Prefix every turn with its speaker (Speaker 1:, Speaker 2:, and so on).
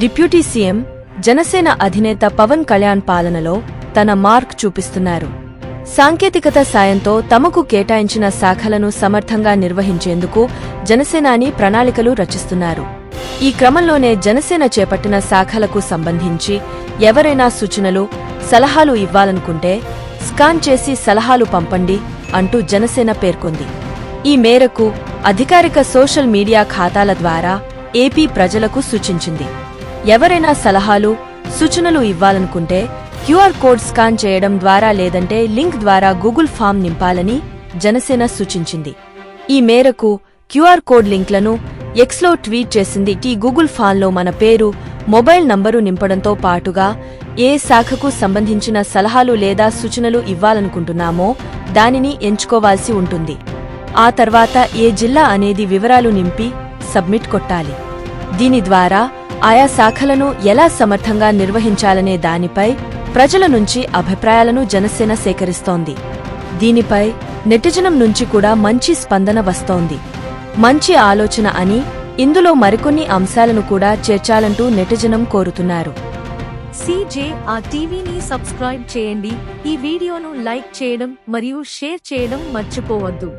Speaker 1: Deputy CM Janasena అధినేత పవన్ కళ్యాణ్ పాలనలో తన మార్క్ చూపిస్తున్నారు. సాంకేతికత సాయంతో తమకు కేటాయించిన శాఖలను సమర్థంగా నిర్వహించేందుకు జనసేనాని ప్రణాళికలు రచిస్తున్నారు. ఈ క్రమంలోనే జనసేన చేపట్టిన శాఖలకు సంబంధించి ఎవరైనా సూచనలు సలహాలు ఇవ్వాలనుకుంటే స్కాన్ చేసి సలహాలు పంపండి అంటూ జనసేన పేర్కొంది. ఈ మేరకు అధికారిక సోషల్ మీడియా ఖాతాల ద్వారా ఏపీ ప్రజలకు సూచించింది. ఎవరైనా సలహాలు సూచనలు ఇవ్వాలనుకుంటే క్యూఆర్ కోడ్ స్కాన్ చేయడం ద్వారా లేదంటే లింక్ ద్వారా గూగుల్ ఫామ్ నింపాలని జనసేన సూచించింది. ఈ మేరకు క్యూఆర్ కోడ్ లింక్లను ఎక్స్లో ట్వీట్ చేసింది టీ గూగుల్ ఫామ్లో మన పేరు మొబైల్ నంబరు నింపడంతో పాటుగా ఏ శాఖకు సంబంధించిన సలహాలు లేదా సూచనలు ఇవ్వాలనుకుంటున్నామో దానిని ఎంచుకోవాల్సి ఉంటుంది. ఆ తర్వాత ఏ జిల్లా అనేది వివరాలు నింపి సబ్మిట్ కొట్టాలి. దీని ద్వారా ఆయా శాఖలను ఎలా సమర్థంగా నిర్వహించాలనే దానిపై ప్రజల నుంచి అభిప్రాయాలను జనసేన సేకరిస్తోంది. దీనిపై నెటిజనం నుంచి కూడా మంచి స్పందన వస్తోంది. మంచి ఆలోచన అని ఇందులో మరికొన్ని అంశాలను కూడా చేర్చాలంటూ నెటిజనం కోరుతున్నారు.
Speaker 2: సీజే ఆ టీవీని సబ్స్క్రైబ్ చేయండి. ఈ వీడియోను లైక్ చేయడం మరియు షేర్ చేయడం మర్చిపోవద్దు.